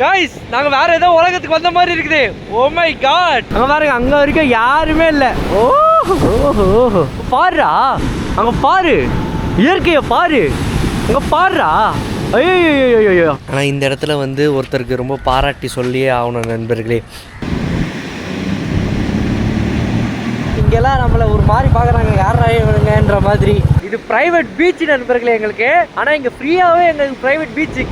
Guys நாங்க வேற ஏதோ உலகத்துக்கு வந்த மாதிரி இருக்குது. ஓ மை காட் அங்க பாருங்க அங்க வரைக்கும் யாருமே இல்ல. ஓ ஓஹோ பாருடா. அங்க பாரு. இயற்கையை பாரு. அங்க பாருடா. ஐயோ ஆனால் இந்த இடத்துல வந்து ஒருத்தருக்கு ரொம்ப பாராட்டி சொல்லியே ஆகணும் நண்பர்களே. இங்கெல்லாம் நம்மளை ஒரு மாதிரி பார்க்குறாங்க. யாரா இவனுங்கன்ற மாதிரி. இது பிரைவேட் பீச் நண்பர்களே எங்களுக்கு. ஆனால் இங்கே ஃப்ரீயாகவே எங்களுக்கு பிரைவேட் பீச்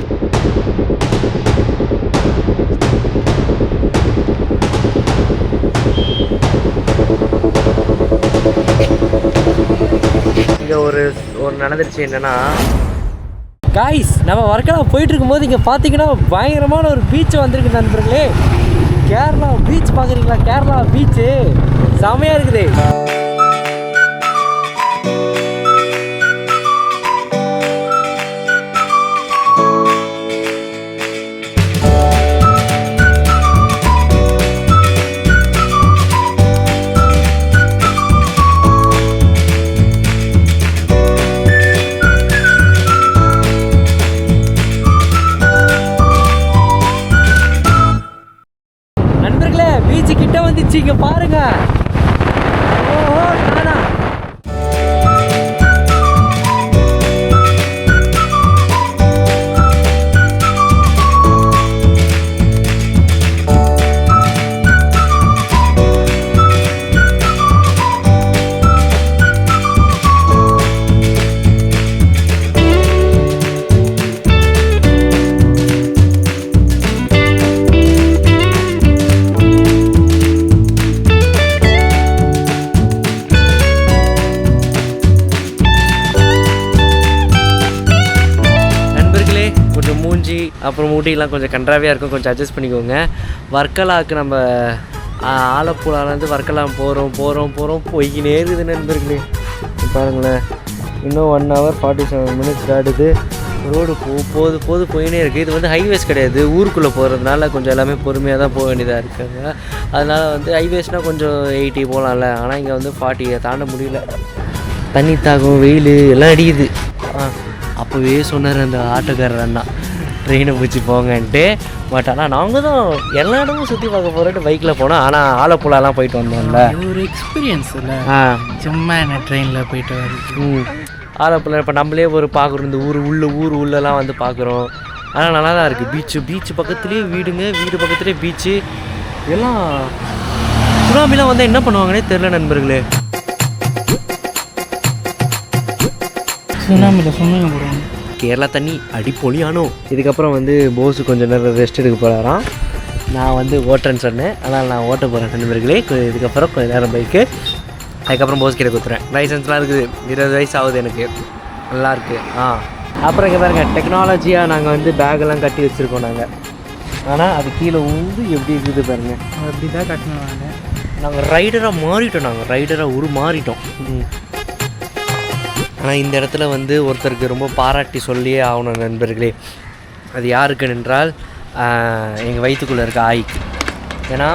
இங்கே ஒரு ஒரு நடந்துருச்சு என்னென்னா காய்ஸ் நம்ம வர்க்கலா போயிட்டு இருக்கும்போது இங்கே பார்த்தீங்கன்னா பயங்கரமான ஒரு பீச் வந்திருக்கு நண்பர்களே. கேரளா பீச் பார்க்குறீங்களா கேரளா பீச்சு செமையாக இருக்குது. அப்புறம் கொஞ்சம் கன்றாவே இருக்கும். கொஞ்சம் அட்ஜஸ்ட் பண்ணிக்கோங்க. வர்க்கலாவுக்கு நம்ம ஆ, ஆலப்புழாலேருந்து வர்க்கலா போகிறோம் போகிறோம் போகிறோம் போய்க்கினே இருக்குது நண்பர்களே? பாருங்களேன். இன்னும் one hour forty seven minutes ஆடுது. ரோடு போ போது போது போயினே இருக்குது இது வந்து ஹைவேஸ் கிடையாது. ஊருக்குள்ளே போகிறதுனால கொஞ்சம் எல்லாமே பொறுமையாக தான் போக வேண்டியதாக இருக்காங்க. அதனால் வந்து ஹைவேஸ்னால் கொஞ்சம் எயிட்டி போகலாம்ல ஆனால் இங்கே வந்து ஃபார்ட்டியை தாண்ட முடியல. தண்ணி தாகம் வெயில் எல்லாம் அடிக்குது. ஆ அப்போவே சொன்னார் அந்த ஆட்டோக்காரர் அண்ணா. ட்ரெயினை பிடிச்சி போங்கன்ட்டு. பட் ஆனால் நாங்கள் தான் எல்லா இடமும் சுற்றி பார்க்க போகிறேன்ட்டு பைக்கில் போனோம். ஆனால் ஆலப்புழாலாம் போயிட்டு வந்தோம்ல. ஒரு எக்ஸ்பீரியன்ஸ் இல்லை. ஆ. சும்மா என்ன ட்ரெயினில் போயிட்டு வருது ஆலப்புழா இப்போ நம்மளே ஒரு பார்க்குறோம். இந்த ஊர் உள்ள ஊர் உள்ளலாம் வந்து பார்க்குறோம். ஆனால் நல்லா தான் இருக்குது பீச்சு பீச்சு பக்கத்துலேயே வீடுங்க வீடு பக்கத்துலேயே பீச்சு எல்லாம் சுனாமிலாம் வந்தால் என்ன பண்ணுவாங்கன்னே தெரில நண்பர்களே. சுனாமியில் சொன்னீங்க போடுவாங்க. கேரளா தண்ணி அடிப்பொலியானோ? இதுக்கப்புறம் வந்து போஸு கொஞ்சம் நேரம் ரெஸ்ட் எடுக்க போகிறாராம் நான் வந்து ஓட்டுறேன்னு சொன்னேன். ஆனால் நான் ஓட்ட போகிறேன் நண்பர்களே இதுக்கப்புறம் கொஞ்சம் நேரம் பைக்கு அதுக்கப்புறம் போஸ் கிட்ட கொடுத்துறேன் லைசன்ஸ்லாம் இருக்குது. இருபது வயசு ஆகுது எனக்கு. நல்லா இருக்கு. ஆ. அப்புறம் இங்கே பாருங்க டெக்னாலஜியாக நாங்கள் வந்து பேக்கெல்லாம் கட்டி வச்சுருக்கோம் நாங்கள் ஆனால் அது கீழே ஊந்து எப்படி இருக்குது பாருங்க. அப்படி தான் கட்டினாங்க நாங்கள் ரைடராக மாறிட்டோம் நாங்கள் ரைடராக உரு மாறிட்டோம் ஆனால் இந்த இடத்துல வந்து ஒருத்தருக்கு ரொம்ப பாராட்டி சொல்லியே ஆகணும் நண்பர்களே. அது யாருக்கு என்றால் எங்கள் வயிற்றுக்குள்ளே இருக்க ஆய்க்கு. ஏன்னா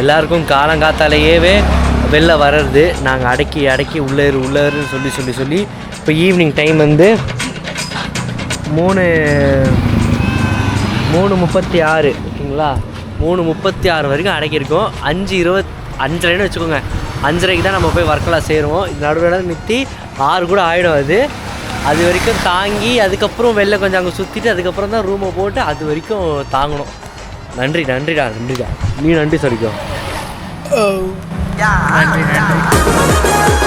எல்லாருக்கும் காலங்காத்தாலேயே வெளில வர்றது நாங்கள் அடக்கி அடக்கி உள்ளேறு உள்ளேருன்னு சொல்லி சொல்லி சொல்லி இப்போ ஈவினிங் டைம் வந்து மூணு மூணு முப்பத்தி ஆறு ஓகேங்களா? மூணு முப்பத்தி ஆறு வரைக்கும் அடக்கியிருக்கோம். அஞ்சு இருபத் அஞ்சரைன்னு வச்சுக்கோங்க. அஞ்சரைக்கு தான் நம்ம போய் வர்க்கலா சேருவோம். நடுவில் நிறுத்தி ஆறு கூட ஆகிடும் அது. அது வரைக்கும் தாங்கி அதுக்கப்புறம் வெளில கொஞ்சம் அங்கே சுற்றிட்டு அதுக்கப்புறம் தான் ரூமை போட்டு அது வரைக்கும் தாங்கணும். நன்றி நன்றிடா நன்றிடா. நீ நன்றி சொல்லிக்கோ. நன்றி நன்றி.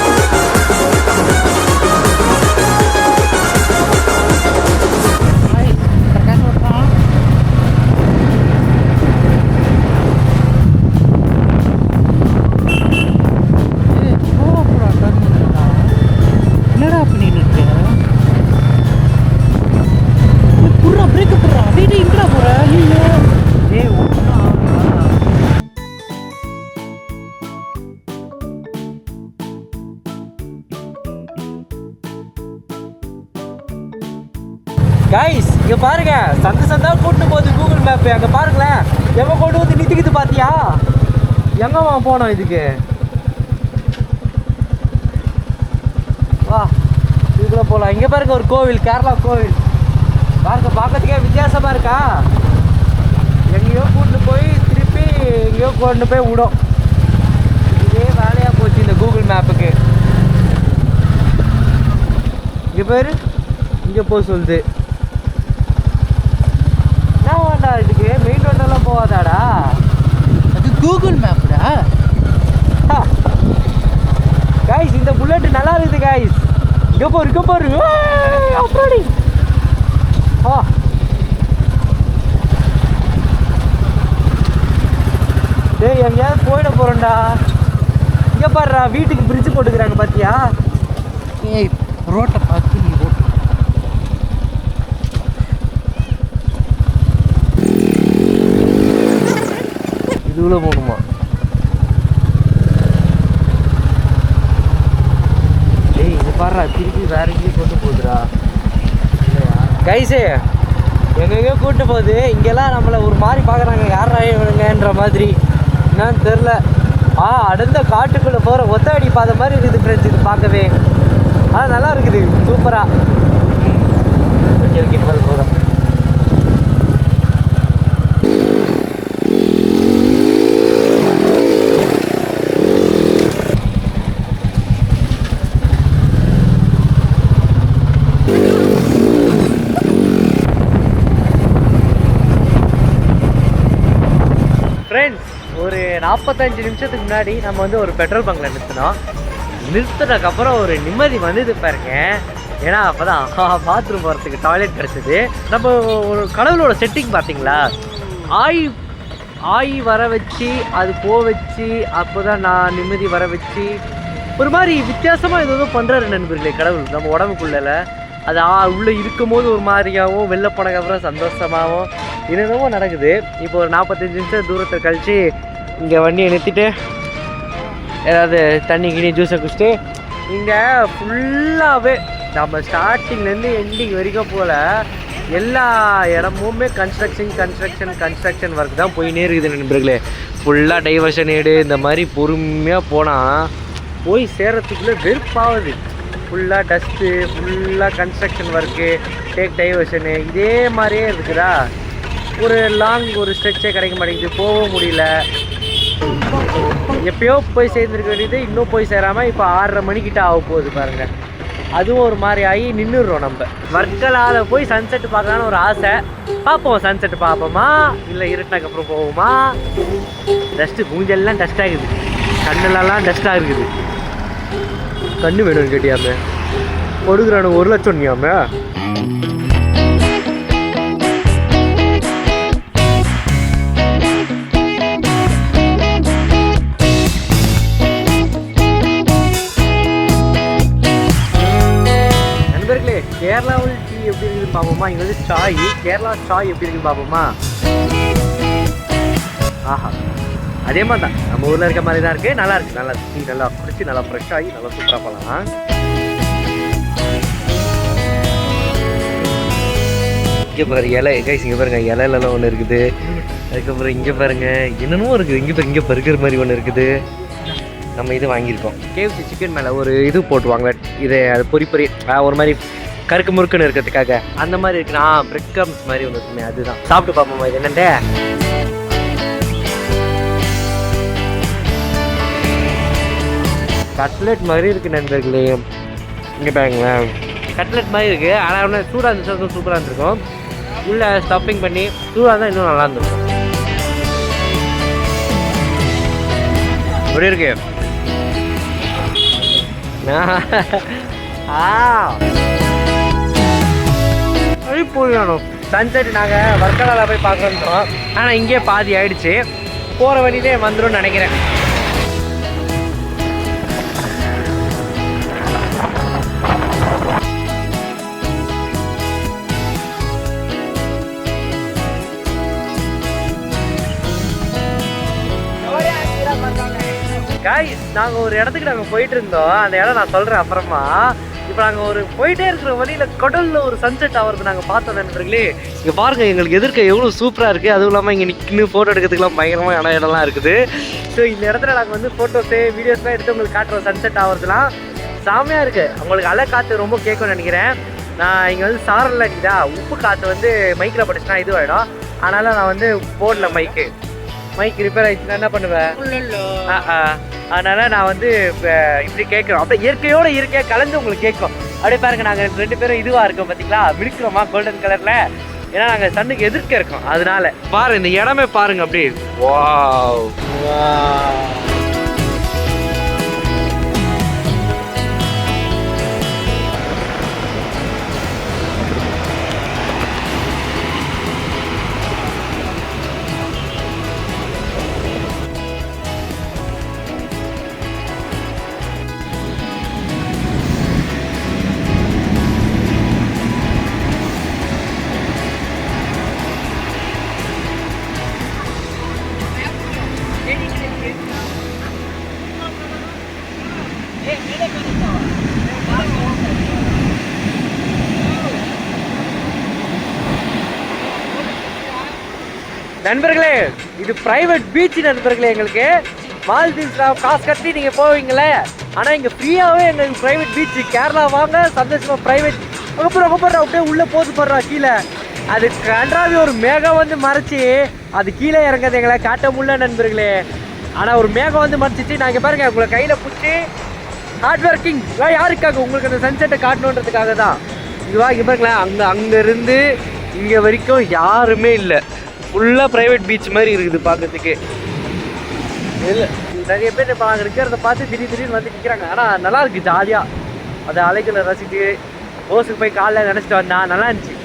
கைஸ் பாருங்க சந்த சந்தா கூட்டு போகுது கூகுள் மேப் அங்கே பாருங்களேன். எவன் கொண்டு வந்து நித்திக்கிது பார்த்தியா எங்கம்மா போனோம் இதுக்கு? வா இதுக்குள்ள போகலாம் இங்கே பாருங்க ஒரு கோவில் கேரளா கோவில். பாருங்க பார்க்கறதுக்கே வித்தியாசமா இருக்கா? எங்கையோ கூட்டின்னு போய் திருப்பி எங்கேயோ கொண்டு போய் விடும். இதே வேலையாக போச்சு இந்த கூகுள் மேப்புக்கு இங்கே பேர்? இங்கே போக சொல்லுது என்ன வேண்டா இதுக்கு மெயின் ரோட்டெல்லாம் போகாதாடா? அது கூகுள் மேப்டா கைஸ் இந்த புல்லட் நல்லா இருக்குது கைஸ் இங்கே போரு இங்கே போரு. அப்புறடி. ஆ டேய் எங்கேயாவது போயிட போகிறோம்டா இங்கே பாருடா வீட்டுக்கு பிரிட்ஜ் போட்டுக்கிறாங்க பாத்தியா? ஏய் ரோட்டை பார்த்து இதுக்குள்ள போகணுமா டேய் இது பாடுறா திருப்பி வேற எங்கேயும் கொண்டு போகுதுடா. கைசே எங்கெங்கேயோ கூப்பிட்டு போகுது. இங்கெல்லாம் நம்மளை ஒரு மாதிரி பார்க்குறாங்க. யாரா இவனுங்கன்ற மாதிரி. என்னன்னு தெரில ஆ அடர்ந்த காட்டுக்குள்ளே போகிற ஒத்தடி பாதை மாதிரி இருக்குது ஃப்ரெண்ட்ஸ் இது பார்க்கவே. ஆனால் நல்லா இருக்குது. சூப்பராக ஓகே ஓகே போதும் போதும் ஃப்ரெண்ட்ஸ் ஒரு நாற்பத்தஞ்சு நிமிஷத்துக்கு முன்னாடி நம்ம வந்து ஒரு பெட்ரோல் பங்கில் நிறுத்தினோம். நிறுத்தினதுக்கப்புறம் ஒரு நிம்மதி வந்தது பாருங்க. ஏன்னா அப்பதான் பாத்ரூம் போகிறதுக்கு டாய்லெட் கிடச்சிது. நம்ம ஒரு கடவுளோட செட்டிங் பார்த்தீங்களா ஆய் ஆய் வர வச்சு அது போ வச்சு அப்போ தான் நான் நிம்மதி வர வச்சு. ஒரு மாதிரி வித்தியாசமாக ஏதோ ஏதோ பண்ணுறாரு நண்பர்களே கடவுள் நம்ம உடம்புக்குள்ளல. அது ஆ உள்ளே இருக்கும் போது ஒரு மாதிரியாகவும் வெளில போனதுக்கப்புறம் சந்தோஷமாகவும் என்னென்னமோ நடக்குது. இப்போ ஒரு நாற்பத்தஞ்சு நிமிஷம் தூரத்தை கழித்து இங்கே வண்டியை நிறுத்திட்டு ஏதாவது தண்ணி கிணி ஜூஸை குடிச்சிட்டு இங்கே ஃபுல்லாகவே நம்ம ஸ்டார்டிங்லேருந்து எண்டிங் வரைக்கும் போல் எல்லா இடமுமே கன்ஸ்ட்ரக்ஷன் கன்ஸ்ட்ரக்ஷன் கன்ஸ்ட்ரக்ஷன் ஒர்க் தான் போயினே இருக்குது நண்பர்களே. ஃபுல்லாக டைவர்ஷன் ஏடு இந்த மாதிரி பொறுமையாக போனால் போய் சேரத்துக்குள்ளே வெறுப்பாகுது. ஃபுல்லாக டஸ்ட்டு ஃபுல்லாக கன்ஸ்ட்ரக்ஷன் ஒர்க்கு டேக் டைவர்ஷனு இதே மாதிரியே இருக்குதா? ஒரு லாங் ஒரு ஸ்ட்ரெச்சே கிடைக்க மாட்டேங்குது போகவும் முடியல. எப்பயோ போய் சேர்ந்துருக்க வேண்டியது இன்னும் போய் சேராமல் இப்போ ஆறரை மணிக்கிட்ட ஆக போகுது பாருங்க. அதுவும் ஒரு மாதிரி ஆகி நின்றுடுறோம் நம்ம. வர்க்கலால போய் சன்செட் பார்க்கலான்னு ஒரு ஆசை. பார்ப்போம் சன்செட் பார்ப்போமா? இல்லை இருட்டாக்கு அப்புறம் போவோமா? டஸ்ட்டு மூஞ்செல்லாம் டஸ்ட் ஆகுது. கண்ணெல்லாம் டஸ்ட் ஆகுது. கண்ணு வேணும்னு கேட்டியாமே? கொடுக்குறானு ஒரு லட்சம் நீயாமே கேரளாவில் டீ எப்படி இருக்குன்னு பார்ப்போமா? இங்கே வந்து சாய். கேரளா சாய் எப்படி இருக்குன்னு பார்ப்போமா? ஆஹா. அதே மாதிரி தான் நம்ம ஊரில் இருக்க மாதிரி தான் இருக்குது நல்லா இருக்குது நல்லா டீ நல்லா குடிச்சு நல்லா ஃப்ரெஷ் ஆகி நல்லா சூப்பராக போகலாம். இங்கே பாரு இலை. கைஸ் இங்கே பாருங்க. இலையிலலாம் ஒன்று இருக்குது. அதுக்கப்புறம் இங்கே பாருங்க. என்னென்னமோ இருக்குது. இங்கே பாரு இங்கே பர்கர் மாதிரி ஒன்று இருக்குது. நம்ம இது வாங்கியிருக்கோம். கேஎஃப்சி சிக்கன் மேலே ஒரு இது போட்டுவாங்க இதை அது பொறி பொறி ஒரு மாதிரி கருக்கு முறுக்குன்னு இருக்கிறதுக்காக அந்த மாதிரி இருக்கு ஆ பிரெட் கிரம்ஸ் மாதிரி ஒன்று இருக்குமே அதுதான். சாப்பிட்டு பார்ப்போமா இது என்னண்டே? கட்லெட் மாதிரி இருக்கு நண்பர்களே. இங்கே பாருங்களேன். கட்லெட் மாதிரி இருக்கு. ஆனால் ஒன்று சூடாக இருந்துச்சு சூப்பராக இருந்திருக்கும். உள்ளே ஸ்டஃபிங் பண்ணி சூடாக தான் இன்னும் நல்லா இருந்திருக்கும். எப்படி இருக்கு? ஆ. போயிடணும் சன்செட் நாங்கள் வர்க்கலாவில் போய் பார்க்குறோம் ஆனால் இங்கே பாதி ஆயிடுச்சு. போகிற வழியிலே வந்துடும் நினைக்கிறேன். காய் நாங்கள் ஒரு இடத்துக்கு நாங்கள் போயிட்டு இருந்தோம். அந்த இடம் நான் சொல்கிறேன் அப்புறமா. இப்போ நாங்கள் ஒரு போயிட்டே இருக்கிற வழியில் கடலில் ஒரு சன்செட் ஆகிறது நாங்கள் பார்த்தோம் நண்பர்களே. இங்கே பாருங்கள் எங்களுக்கு எதிர்க்க எவ்வளோ சூப்பராக இருக்குது அதுவும் இல்லாமல் இங்கே நின்று ஃபோட்டோ எடுக்கிறதுக்குலாம் பயங்கரமாக இடம் இடம்லாம் இருக்குது. ஸோ இந்த இடத்துல நாங்கள் வந்து ஃபோட்டோஸு வீடியோஸ்லாம் எடுத்து உங்களுக்கு காட்டுறோம் சன்செட் ஆகிறதுலாம் செம்மையாக இருக்குது உங்களுக்கு அலை காற்று ரொம்ப கேட்கும்னு நினைக்கிறேன். நான் இங்கே வந்து சாரல் அடிக்குதா? உப்பு காற்று வந்து மைக்கில் படிச்சுன்னா இதுவாகிடும் அதனால் நான் வந்து போடல மைக்கு மைக் ரிப்பேர் ஆயிடுச்சுன்னா என்ன பண்ணுவேன் ஆ, ஆ. அதனால நான் வந்து இப்ப இப்படி கேட்குறோம். அப்படியே இயற்கையோட இயற்கையாக கலந்து உங்களுக்கு கேட்கும். அப்படியே பாருங்க நாங்கள் ரெண்டு பேரும் இதுவாக இருக்கோம் பார்த்தீங்களா விழுக்கிறோமா கோல்டன் கலர்ல ஏன்னா நாங்கள் சன்னுக்கு எதிர்க்க இருக்கோம் அதனால. பாரு இந்த இடமே பாருங்க அப்படியே. வாவ் நண்பர்களே இது பிரைவேட் பீச் நண்பர்களே எங்களுக்கு. மால்தீவ்ஸ்ல காசு கட்டி நீங்க போவீங்களே. ஆனா இங்க ஃப்ரீயாவே எங்களுக்கு பிரைவேட் பீச் கேரளா வாங்க சந்தோஷமா பிரைவேட் அப்புறம் அப்புறம் அப்படியே உள்ள போது போடுறா கீழே. அது கன்றாவி ஒரு மேகம் வந்து மறைச்சி அது கீழே இறங்குறது எங்களை காட்ட முடியல நண்பர்களே. ஆனா ஒரு மேகம் வந்து மறைச்சிச்சு. நாங்க பாருங்க உங்களை கையில பிடிச்சி ஹார்ட் ஒர்க்கிங் யாருக்காக? உங்களுக்கு அந்த சன்செட்டை காட்டணுன்றதுக்காக தான். இதுவா இங்க பாருங்களேன். அங்க அங்க இருந்து இங்க வரைக்கும் யாருமே இல்லை. ஃபுல்லாக ப்ரைவேட் பீச் மாதிரி இருக்குது பார்க்கறதுக்கு. இல்லை நிறைய பேர் இப்போ அங்கே இருக்கிறத பார்த்து திடீர் திடீர்னு வந்து நிற்கிறாங்க ஆனால் நல்லா இருக்கு ஜாலியாக அதை அலைகளை ரசித்து ஓசுக்கு போய் காலைல நினச்சிட்டு வந்தா நல்லா இருந்துச்சு.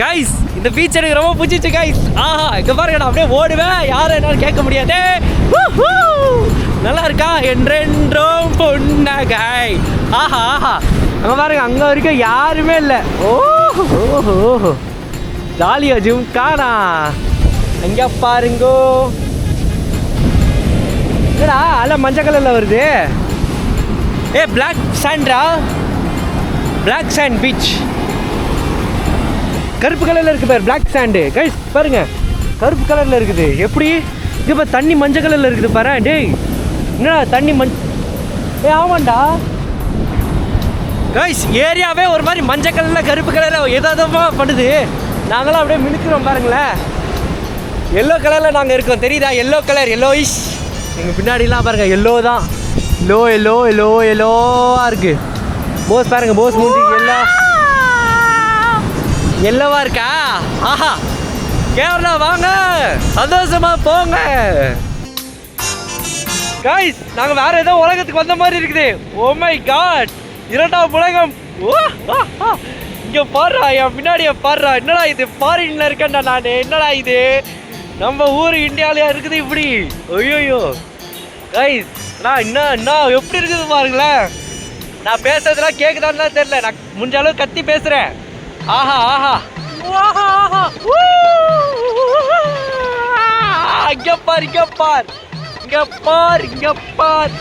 கைஸ் இந்த பீச் எனக்கு ரொம்ப பிடிச்சிச்சு கைஸ் ஆஹா இங்கே பாருங்க நான் அப்படியே ஓடுவேன். யாரும் என்னால் கேட்க முடியாது. நல்லா இருக்கா? என்றென்றும் புன்னகை ஆஹா ஆஹா. அங்கே பாருங்க அங்கே வரைக்கும் யாருமே இல்லை. ஓஹோ ஓஹோ ஜாலியா ஜிம் காணா. எங்கே பாருங்கோ. என்னடா அல மஞ்சள் கலரில் வருது. ஏ பிளாக் சாண்ட்ரா பிளாக் சாண்ட் பீச் கருப்பு கலரில் இருக்கு பாரு பிளாக் சாண்டு கைஸ் பாருங்க. கருப்பு கலரில் இருக்குது. எப்படி? இது இப்போ தண்ணி மஞ்சள் கலரில் இருக்குது பாரு. டேய் என்னடா தண்ணி மஞ் ஏ ஆமாண்டா. கைஸ் ஏரியாவே ஒரு மாதிரி மஞ்சள் கலரில் கருப்பு கலரில் ஏதாவதுமா பண்ணுது நாங்களாம் அப்படியே மினுக்கிறோம் பாருங்களேன். எல்லோ கலரில் நாங்கள் இருக்கோம். தெரியுதா? எல்லோ கலர் எல்லோயிஷ் எங்கள் பின்னாடிலாம் பாருங்க எல்லோ தான். லோ எல்லோ எல்லோ எல்லோவாக இருக்குது போஸ் பாருங்கள் போஸ் மூஞ்சி எல்லோ எல்லவா இருக்கா? ஆஹா. கேரளா வாங்க. சந்தோஷமா போங்க. கைஸ் நாங்க வேற ஏதோ உலகத்துக்கு வந்த மாதிரி இருக்குது. ஓ மை காட் இரண்டாம் உலகம். ஓ, இங்க பாடுறா என் பின்னாடியே பாடுறா. என்னடா இது? ஃபாரின்ல இருக்கேன்டா நான். என்னடா இது? நம்ம ஊர் இந்தியாலயா இருக்குது இப்படி? ஐயோயோ. கைஸ் நான் என்ன என்ன எப்படி இருக்குது பாருங்களேன். நான் பேசுறதுலாம் கேக்குதான்னு தான் தெரியல. நான் முடிஞ்ச அளவு கத்தி பேசுறேன். ஆஹா ஆஹா ஆஹா, ஆஹா. ஊ. இங்க பார் இங்க பார் இங்க பார் இங்க பார்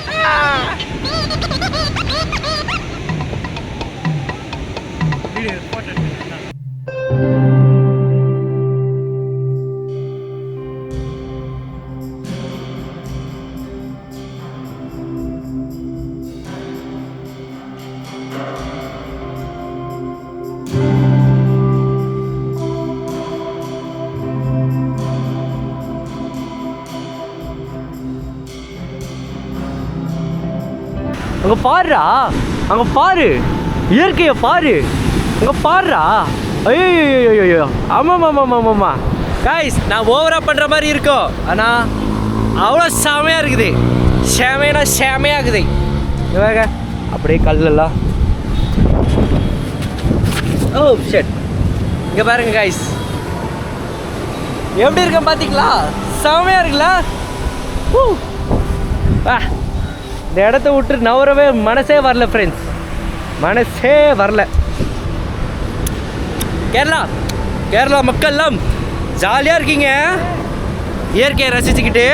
பாருடா. அங்கே பாரு. இயற்கையை பாரு. அங்கே பாருடா. ஐயோ ஆமாம் ஆமாம் ஆமாம் ஆமாம் காய்ஸ் நான் ஓவராக பண்ணுற மாதிரி இருக்கோம். ஆனால் அவ்வளோ செமையாக இருக்குது. செமையனா செமையாக இருக்குது. வேக அப்படியே கல்லெல்லாம். ஓ ஷட் இங்கே பாருங்க காய்ஸ் எப்படி இருக்கேன் பார்த்தீங்களா செமையாக இருக்குல்ல? ஆ. இந்த இடத்த விட்டு நவரவே மனசே வரல ஃப்ரெண்ட்ஸ் மனசே வரல. கேரளா கேரளா மக்கள்லாம் ஜாலியாக இருக்கீங்க. இயற்கையை ரசிச்சுக்கிட்டு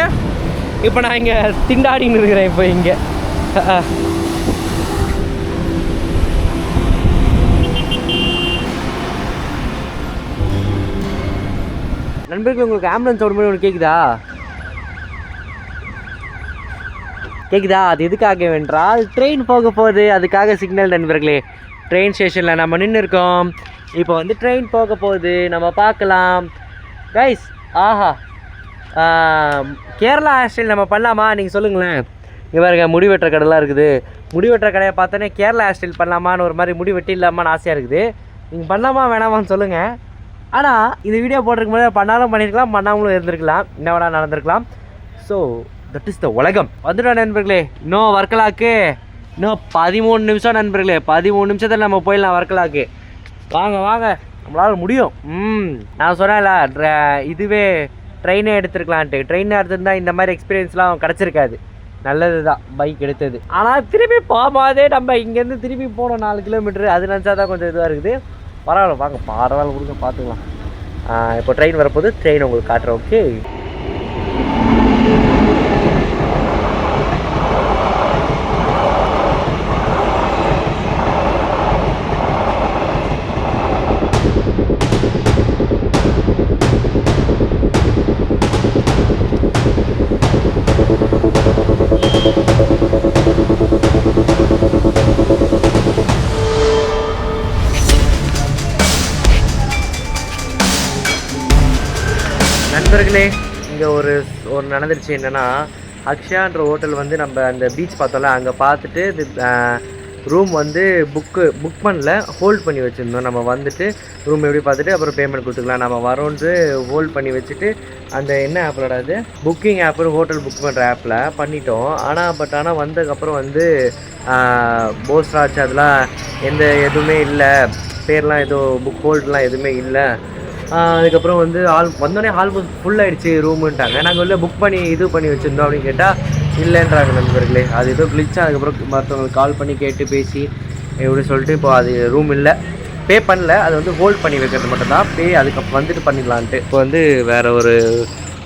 இப்போ நான் இங்கே திண்டாடின்னு இருக்கிறேன் இப்போ இங்கே. நண்பர்கள் உங்களுக்கு ஆம்புலன்ஸ் ஒரு மணி ஒன்று கேட்குதா கேட்குதா அது எதுக்காக வென்றால் ட்ரெயின் போக போகுது அதுக்காக சிக்னல் நண்பர்களே. ட்ரெயின் ஸ்டேஷனில் நம்ம நின்று இருக்கோம் இப்போ வந்து ட்ரெயின் போக போகுது நம்ம பார்க்கலாம். கைஸ் ஆஹா. கேரளா ஹேர்ஸ்டைல் நம்ம பண்ணலாமா? நீங்கள் சொல்லுங்களேன். இவருங்க பாருங்க முடி வெட்டுற கடைலாம் இருக்குது. முடி வெட்டுற கடையை பார்த்தோன்னே கேரளா ஹேர்ஸ்டைல் பண்ணலாமான்னு ஒரு மாதிரி முடி வெட்டி இல்லாமான்னு ஆசையாக இருக்குது. நீங்கள் பண்ணலாமா வேணாமான்னு சொல்லுங்கள் ஆனால் இந்த வீடியோ போட்டிருக்கும்போது பண்ணாலும் பண்ணியிருக்கலாம் பண்ணாமலும் இருந்திருக்கலாம். என்ன நடந்திருக்கலாம்? ஸோ தட் இஸ் த உலகம். வந்துடும் நண்பர்களே. இன்னும் வர்க்கலாக்கு. இன்னும் பதிமூணு நிமிஷம் நண்பர்களே. பதிமூணு நிமிஷத்தில் நம்ம போயிடலாம் வர்க்கலாக்கு. வாங்க வாங்க. நம்மளால் முடியும். ம் நான் சொன்னேன்ல இதுவே ட்ரெயினே எடுத்துருக்கலான்ட்டு. ட்ரெயினை எடுத்திருந்தால் இந்த மாதிரி எக்ஸ்பீரியன்ஸ்லாம் கிடச்சிருக்காது. நல்லது தான் பைக் எடுத்தது. ஆனால் திருப்பி போகாதே நம்ம இங்கேருந்து திருப்பி போனோம் நாலு கிலோமீட்டர் அது நினச்சா தான் கொஞ்சம் இதுவாக இருக்குது. பரவாயில்ல வாங்க பரவாயில்ல கொடுங்க பார்த்துக்கலாம். இப்போ ட்ரெயின் வரப்போது ட்ரெயின் உங்களுக்கு காட்டுறேன் ஓகே நண்பர்களே இங்கே ஒரு ஒரு நடந்துருச்சு என்னென்னா அக்ஷயான்ற ஹோட்டல் வந்து நம்ம அந்த பீச் பார்த்தோம்ல அங்கே பார்த்துட்டு இது ரூம் வந்து புக்கு புக் பண்ணல ஹோல்ட் பண்ணி வச்சுருந்தோம். நம்ம வந்துட்டு ரூம் எப்படி பார்த்துட்டு அப்புறம் பேமெண்ட் கொடுத்துக்கலாம். நம்ம வரோன்ட்டு ஹோல்ட் பண்ணி வச்சுட்டு அந்த என்ன ஆப்பிலோட அது புக்கிங் ஆப்பு ஹோட்டல் புக் பண்ணுற ஆப்பில் பண்ணிட்டோம். ஆனால் பட் ஆனால் வந்ததுக்கப்புறம் வந்து போஸ்ராஜ் அதெல்லாம் எந்த எதுவுமே இல்லை. பேர்லாம் எதுவும் புக் ஹோல்ட்லாம் எதுவுமே இல்லை. அதுக்கப்புறம் வந்து ஆல் வந்தோடனே ஆல்மோஸ்ட் ஃபுல் ஆகிடுச்சு ரூமுன்ட்டாங்க நாங்கள் உள்ள புக் பண்ணி இது பண்ணி வச்சுருந்தோம் அப்படின்னு கேட்டால் இல்லைன்றாங்க நண்பர்களே. அது ஏதோ கிளிச்சா அதுக்கப்புறம் மற்றவங்களுக்கு கால் பண்ணி கேட்டு பேசி இப்படி சொல்லிட்டு இப்போ அது ரூம் இல்லை. பே பண்ணல. அது வந்து ஹோல்ட் பண்ணி வைக்கிறது மட்டும்தான். பே அதுக்கப்புறம் வந்துட்டு பண்ணிடலான்ட்டு. இப்போ வந்து வேறு ஒரு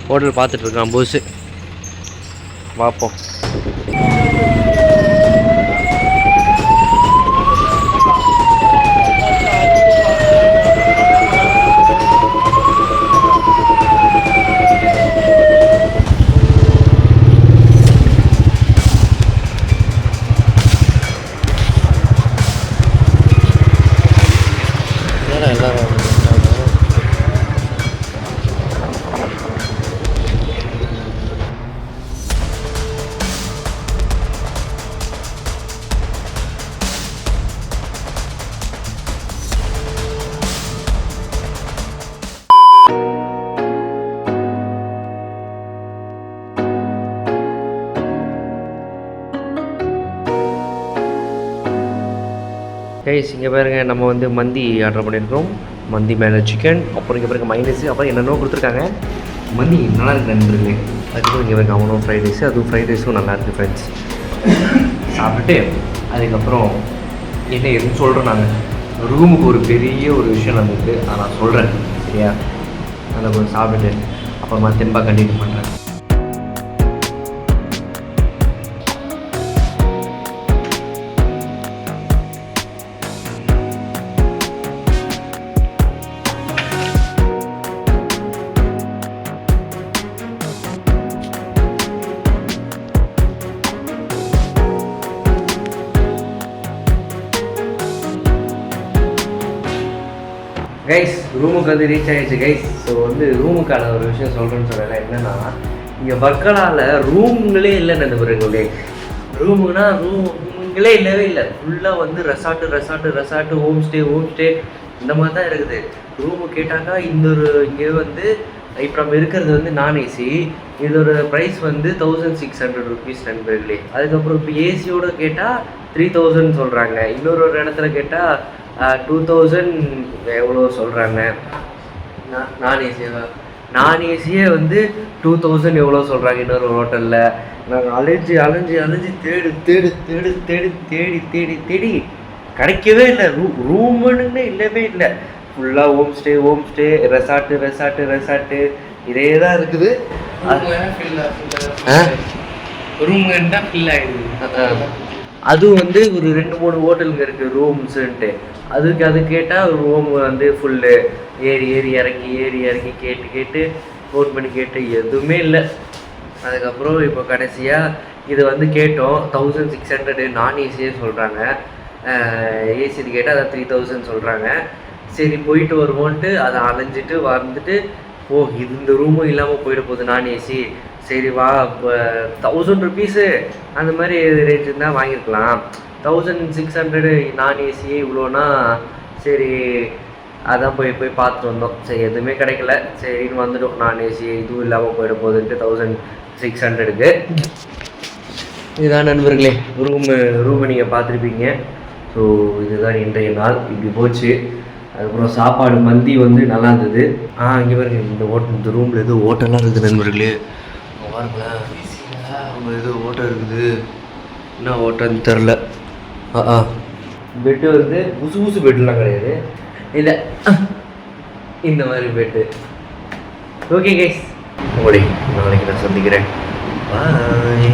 ஹோட்டல் பார்த்துட்ருக்கான் போஸு பார்ப்போம். கைஸ் இங்கே பாருங்க நம்ம வந்து மந்தி ஆர்டர் பண்ணியிருக்கோம் மந்தி மேலே சிக்கன் அப்புறம் இங்கே பாருங்க மைனஸ் அப்புறம் என்னென்னோ கொடுத்துருக்காங்க. மந்தி நல்லா இருக்கு நண்பர்களே. அதுக்கப்புறம் இங்கே பாருங்க அவனும் ஃப்ரைட் ரைஸ் அதுவும் ஃப்ரைட் ரைஸும் நல்லா இருக்குது ஃப்ரெண்ட்ஸ் சாப்பிட்டுட்டு அதுக்கப்புறம் என்ன எதுன்னு சொல்கிறோம் நாங்கள் ரூமுக்கு ஒரு பெரிய ஒரு விஷயம் நமக்கு அதை நான் சொல்கிறேன் சரியா? அதை கொஞ்சம் சாப்பிட்டுட்டு அப்புறமா தெம்பாக கண்டினியூ பண்ணுறேன் ரூமுக்கு வந்து ரீச் ஆகிடுச்சு கைஸ் ஸோ வந்து ரூமுக்கான ஒரு விஷயம் சொல்கிறேன்னு சொல்லலை. என்னென்னா இங்கே வர்க்கலாவில் ரூம்களே இல்லை நண்பர்களே. ரூமுனா ரூம்களே இல்லவே இல்லை. ஃபுல்லாக வந்து resort resort resort home stay home stay இந்த மாதிரி தான் இருக்குது. ரூமு கேட்டாக்கா இந்த ஒரு இங்கே வந்து இப்போ நம்ம இருக்கிறது வந்து நான் ஏசி இதோட ப்ரைஸ் வந்து தௌசண்ட் சிக்ஸ் ஹண்ட்ரட் ருபீஸ் நண்பர்களே. அதுக்கப்புறம் இப்போ ஏசியோட கேட்டால் த்ரீ தௌசண்ட் சொல்கிறாங்க இன்னொரு ஒரு இடத்துல கேட்டால் டூ தௌசண்ட் எவ்வளோ சொல்கிறாங்க நான் ஏசி நான் ஏசியே வந்து டூ தௌசண்ட் எவ்வளோ சொல்கிறாங்க இன்னொரு ஹோட்டலில் நாங்கள் அலைஞ்சு அலைஞ்சு அலைஞ்சு தேடு தேடு தேடு தேடி தேடி தேடி தேடி கிடைக்கவே இல்லை. ரூ ரூமுன்னு இல்லவே இல்லை. ஃபுல்லாக home stay home stay resort resort resort இதே தான் இருக்குது? ரூம் ஃபில் அஹ். அதுவும் வந்து ஒரு ரெண்டு மூணு ஹோட்டலுங்க இருக்குது ரூம்ஸுன்ட்டு. அதுக்கு அது கேட்டால் ரூம் வந்து ஃபுல்லு ஏறி ஏறி இறங்கி ஏறி இறங்கி கேட்டு கேட்டு ஃபோன் பண்ணி கேட்டு எதுவுமே இல்லை. அதுக்கப்புறம் இப்போ கடைசியாக இது வந்து கேட்டோம் தௌசண்ட் சிக்ஸ் ஹண்ட்ரடு நான் ஏசியே சொல்கிறாங்க ஏசி கேட்டால் அதை த்ரீ தௌசண்ட் சொல்கிறாங்க சரி போயிட்டு வருவோன்ட்டு அதை அலைஞ்சிட்டு வந்துட்டு ஓ இது இந்த ரூமும் இல்லாமல் போயிட போகுது நான் ஏசி சரி வா இப்போ தௌசண்ட் ருபீஸு அந்த மாதிரி ரேட் இருந்தால் வாங்கியிருக்கலாம் தௌசண்ட் சிக்ஸ் ஹண்ட்ரடு நான் ஏசியே இவ்வளோனா சரி அதான் போய் போய் பார்த்துட்டு வந்தோம். சரி எதுவுமே கிடைக்கல. சரின்னு வந்துட்டோம். நான் ஏசி இதுவும் இல்லாமல் போயிட போகுதுன்ட்டு தௌசண்ட் சிக்ஸ் ஹண்ட்ரடுக்கு இதுதான் நண்பர்களே ரூமு ரூமை நீங்கள் பார்த்துருப்பீங்க. ஸோ இதுதான் இன்றைய நாள். இப்படி போச்சு. அதுக்கப்புறம் சாப்பாடு மந்தி வந்து நல்லா இருந்தது. ஆ இங்கே பாருங்க இந்த ஓட்டல் இந்த ரூமில் எதுவும் ஹோட்டலாக இருக்குது நண்பர்களே. பாருங்களேன் அங்கே ஏதோ ஓட்டம் இருக்குது. என்ன ஓட்டம்னு தெரில ஆ ஆ. பெட்டு வந்து புசு புசு பெட்டுலாம் கிடையாது. இல்லை இந்த மாதிரி பெட்டு. ஓகே கைஸ் உங்களை நாளைக்கு நான் சந்திக்கிறேன். பாய்